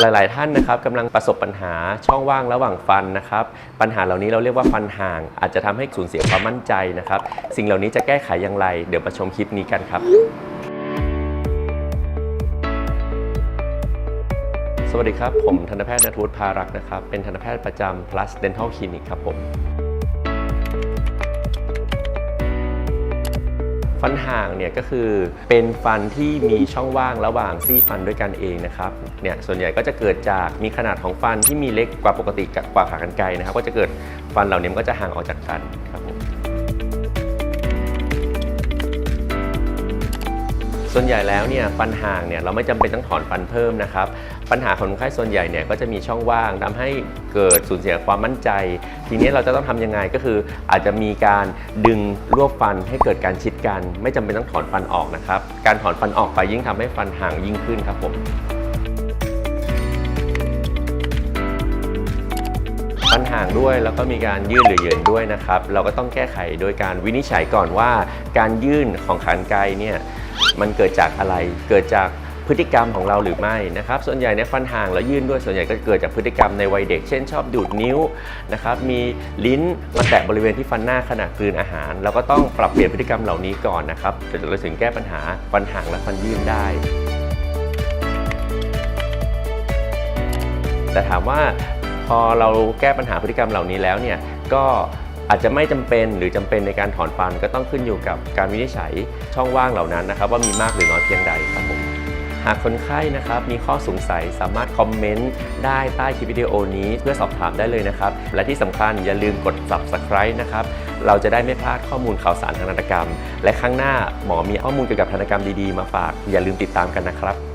หลาย ๆ ท่านนะครับกำลังประสบปัญหาช่องว่างระหว่างฟันนะครับ ปัญหาเหล่านี้เราเรียกว่าฟันห่าง อาจจะทำให้สูญเสียความมั่นใจนะครับ สิ่งเหล่านี้จะแก้ไขอย่างไร เดี๋ยวมาชมคลิปนี้กันครับ สวัสดีครับ ผมทันตแพทย์นทูตพารักษ์นะครับ เป็นทันตแพทย์ประจำ plus dental clinic ครับผม ฟันห่างเนี่ยก็คือเป็นฟันที่มีช่องว่างระหว่างซี่ฟันด้วยกันเองนะครับเนี่ยส่วนใหญ่ก็จะเกิดจากมีขนาดของฟันที่มีเล็กกว่าปกติกว่าขากรรไกรนะครับ ก็จะเกิดฟันเหล่านี้มันก็จะห่างออกจากกันครับผม ส่วนใหญ่แล้วเนี่ยฟันห่างเนี่ยเราไม่จำเป็นต้องถอนฟันเพิ่มนะครับ ปัญหาของคนไข้ส่วนใหญ่เนี่ยก็จะมีช่องว่างทำให้เกิดสูญเสียความมั่นใจ ทีนี้เราจะต้องทำยังไงก็คือ อาจจะมีการดึงรวบฟันให้เกิดการชิดกัน ไม่จำเป็นต้องถอนฟันออกนะครับ การถอนฟันออกไปยิ่งทำให้ฟันห่างยิ่งขึ้นครับผม ฟันห่างด้วย แล้วก็มีการยื่นหรือเยินด้วยนะครับ เราก็ต้องแก้ไขโดยการวินิจฉัยก่อนว่า การยื่นของขานไกรเนี่ยมันเกิดจากอะไรเกิดจากพฤติกรรมของเราหรือไม่นะครับ ส่วนใหญ่เนี่ยฟันห่างแล้วยื่นด้วยส่วนใหญ่ก็เกิดจากพฤติกรรมในวัยเด็ก เช่นชอบดูดนิ้วนะครับ มีลิ้นมาแตะบริเวณที่ฟันหน้าขณะกลืนอาหาร เราก็ต้องปรับเปลี่ยนพฤติกรรมเหล่านี้ก่อนนะครับเดี๋ยวเราถึงแก้ปัญหาฟันห่างและฟันยื่นได้แต่ถามว่า อเราแก้ปัญหาพฤติกรรมเหล่านี้แล้วเนี่ยก็อาจจะไม่จำเป็นหรือจำเป็นในการถอนฟันก็ต้องขึ้นอยู่กับการวินิจฉัยช่องว่างเหล่านั้นนะครับ ว่ามีมากหรือน้อยเพียงใดครับผมหากคนไข้นะครับมีข้อสงสัยสามารถคอมเมนต์ได้ใต้คลิปวิดีโอนี้เพื่อสอบถามได้เลยนะครับ และที่สำคัญอย่าลืมกด subscribe นะครับ เราจะได้ไม่พลาดข้อมูลข่าวสารทางทันตกรรม และข้างหน้าหมอมีข้อมูลเกี่ยวกับทันตกรรมดีๆมาฝาก อย่าลืมติดตามกันนะครับ